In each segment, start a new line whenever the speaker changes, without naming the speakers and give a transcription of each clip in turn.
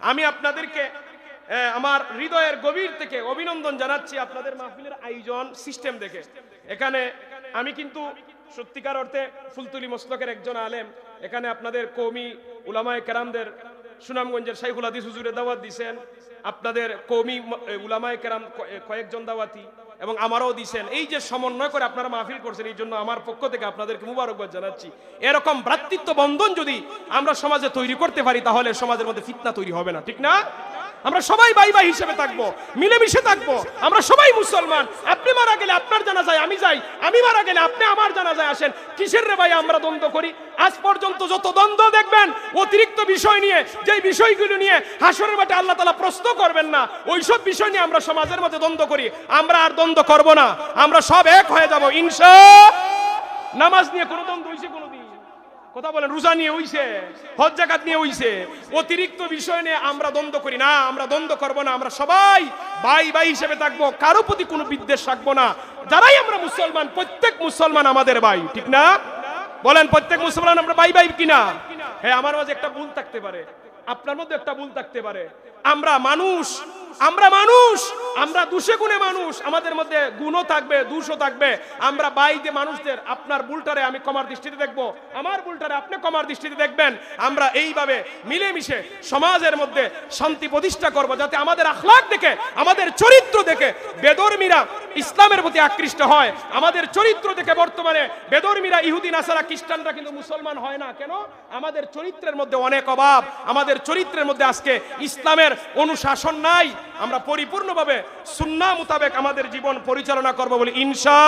আমি আপনাদেরকে আমার হৃদয়ের গভীর থেকে অভিনন্দন জানাচ্ছি আপনাদের মাহফিলের আয়োজন সিস্টেম দেখে। এখানে আমি কিন্তু সত্যিকার অর্থে ফুলতুলি মস্তকের একজন আলেম। এখানে আপনাদের কৌমি, উলামায় কেরামদের সুনামগঞ্জের শাইখুল হাদিস হুজুরে দাওয়াত দিছেন। আপনাদের কৌমি উলামায় কেরাম কয়েকজন দাওয়াতি এবং আমারও দিছেন। এই যে সমন্বয় করে আপনারা মাহফিল করছেন, এই জন্য আমার পক্ষ থেকে আপনাদেরকে মুবারকবাদ জানাচ্ছি। এরকম ভ্রাতৃত্ব বন্ধন যদি আমরা সমাজে তৈরি করতে পারি, তাহলে সমাজের মধ্যে ফিতনা তৈরি হবে না, ঠিক না? আমরা সবাই ভাই ভাই হিসেবে থাকব, মিলেমিশে থাকব। আমরা সবাই মুসলমান। আপনি মারা গেলে আপনার জানা যায় আমি যাই। আমি মারা গেলে আপনি আমার জানা যায় আসেন। কিসের রে ভাই আমরা দ্বন্দ্ব করি? আজ পর্যন্ত যত দ্বন্দ্ব দেখবেন, অতিরিক্ত বিষয় নিয়ে যে বিষয়গুলো নিয়ে হাসরের মাঠে আল্লাহ তালা প্রশ্ন করবেন না, ওইসব বিষয় নিয়ে আমরা সমাজের মধ্যে দ্বন্দ্ব করি। আমরা আর দ্বন্দ্ব করব না। আমরা সব এক হয়ে যাব, ইনশা নামাজ নিয়ে কোনো দ্বন্দ্ব হয়েছে কোনোদিন কথা বলেন রোজা নিয়ে হইছে, হজ জাকাত নিয়ে হইছে। অতিরিক্ত বিষয় নিয়ে আমরা দ্বন্দ্ব করি না, আমরা দ্বন্দ্ব করব না, আমরা সবাই ভাই ভাই হিসেবে থাকব, কারও প্রতি কোনো বিদ্বেষ রাখব না। যারাই আমরা মুসলমান, প্রত্যেক মুসলমান আমাদের ভাই, ঠিক না? বলেন, প্রত্যেক মুসলমান আমরা ভাই ভাই কিনা? হ্যাঁ আমার মাঝে একটা ভুল থাকতে পারে। আপনার মধ্যে একটা ভুল থাকতে পারে। আমরা মানুষ আমরা মানুষ। আমরা দুশে গুণে মানুষ, আমাদের মধ্যে গুণও থাকবে দুশো থাকবে। আমরা বাইতে মানুষদের, আপনার বুলটারে আমি কমার দৃষ্টিতে দেখব। আমার বুলটারে আপনি কমার দৃষ্টিতে দেখবেন। আমরা এইভাবে মিলেমিশে সমাজের মধ্যে শান্তি প্রতিষ্ঠা করব, যাতে আমাদের আখলাক দেখে, আমাদের চরিত্র দেখে বেদর্মীরা ইসলামের প্রতি আকৃষ্ট হয়। আমাদের চরিত্র দেখে বর্তমানে বেদর্মীরা, ইহুদি, নাসারা, খ্রিস্টানরা কিন্তু মুসলমান হয় না। কেন? আমাদের চরিত্রের মধ্যে অনেক অভাব। আমাদের চরিত্রের মধ্যে আজকে ইসলামের অনুশাসন নাই। আমরা পরিপূর্ণভাবে সুন্না মোতাবেক আমাদের জীবন পরিচালনা করব বলে ইনশা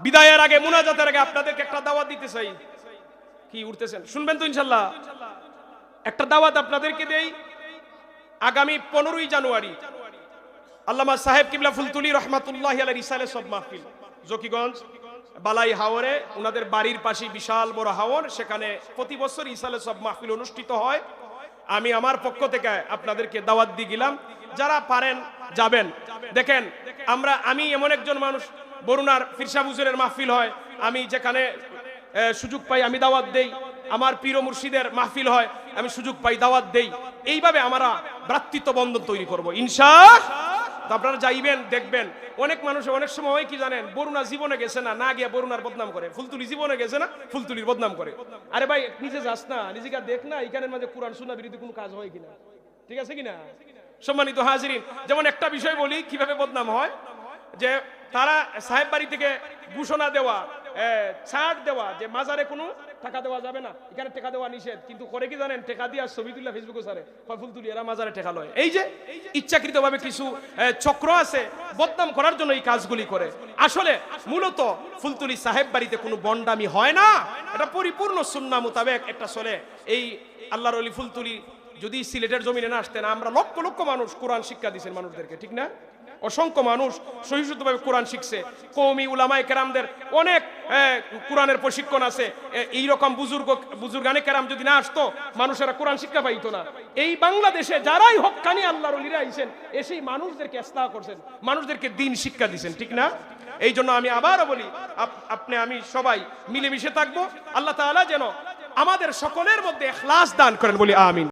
বিদায়ের আগে, মুনাজাতের আগে আপনাদেরকে একটা দাওয়াত দিতে চাই। কি, উঠতেছেন? শুনবেন তো ইনশাল্লাহ। একটা দাওয়াত আপনাদেরকে দেই। আগামী পনেরোই জানুয়ারি আল্লামা সাহেব কিবলা ফুলতুলি রহমাতুল্লাহ আলাই রিসালে সব মাহফিল। জকিগঞ্জ, বালাই হাওরে ওনাদের বাড়ির পাশে বিশাল বড় হাওর, সেখানে প্রতি বছর ইসালে সব মাহফিল অনুষ্ঠিত হয়। আমি আমার পক্ষ থেকে আপনাদেরকে দাওয়াত দিয়ে গেলাম, যারা পারেন যাবেন। দেখেন, আমরা, আমি এমন একজন মানুষ, বরুণার ফিরসা হুজুরের মাহফিল হয়, আমি যেখানে সুযোগ পাই আমি দাওয়াত দেই, আমার পীর মুর্শিদের মাহফিল হয়, আমি সুযোগ পাই, দাওয়াত দেই। এইভাবে আমরা ভ্রাতৃত্ব বন্ধন তৈরি করব, ইনশা আপনারা যাইবেন, দেখবেন। অনেক মানুষ, অনেক সময় কি জানেন, বরুণা জীবনে গেছে না না গিয়ে বরুণার বদনাম করে। ফুলতুলি জীবনে গেছে না, ফুলতুলির বদনাম করে। আরে ভাই, নিজে যাস না, নিজেকে দেখ না, এখানে মাঝে কোরআন শোনা বিরুদ্ধে কোনো কাজ হয় কিনা। ঠিক আছে কিনা? সম্মানিত হাজিরিন, যেমন একটা বিষয় বলি, কীভাবে বদনাম হয়? যে তারা সাহেব বাড়ি থেকে ঘোষণা দেওয়া ছাড় দেওয়া, যে মাজারে কোনো টাকা দেওয়া যাবে না। এখানে টাকা দেওয়া নিষেধ। কিন্তু করে কি জানেন? টাকা দিয়ে ছবি তুলে ফেসবুকে সারে ফুল তুলি, এরা মাজারে টাকা লয়। এই যে ইচ্ছাকৃত ভাবে কিছু চক্র আছে, বদনাম করার জন্য এই কাজগুলি করে। আসলে মূলত ফুলতুলি সাহেব বাড়িতে কোনো বন্ডামি হয় না। এটা পরিপূর্ণ সুন্না মোতাবেক একটা চলে। এই আল্লাহর অলি ফুলতুলি যদি সিলেটের জমিনে না আসতেন, আমরা লক্ষ লক্ষ মানুষ কোরআন শিক্ষা দিচ্ছেন মানুষদেরকে, ঠিক না? অসংখ্য মানুষ সহিষ্ণুভাবে কোরআন শিখছে। কৌমি উলামায় কেরামদের অনেক কোরআনের প্রশিক্ষণ আছে। এইরকম বুজুর্গ, বুজুর্গানে কেরাম যদি না আসতো, মানুষেরা কোরআন শিক্ষা পাইতো না। এই বাংলাদেশে যারাই হক্কানি আল্লাহর অলিরা আইছেন এসেই মানুষদেরকে ইসলাহ করছেন, মানুষদেরকে দিন শিক্ষা দিছেন, ঠিক না? এই জন্য আমি আবারও বলি, আপ- আপনি, আমি সবাই মিলেমিশে থাকব। আল্লাহ তাআলা যেন আমাদের সকলের মধ্যে এখলাস দান করেন, বলি আমিন।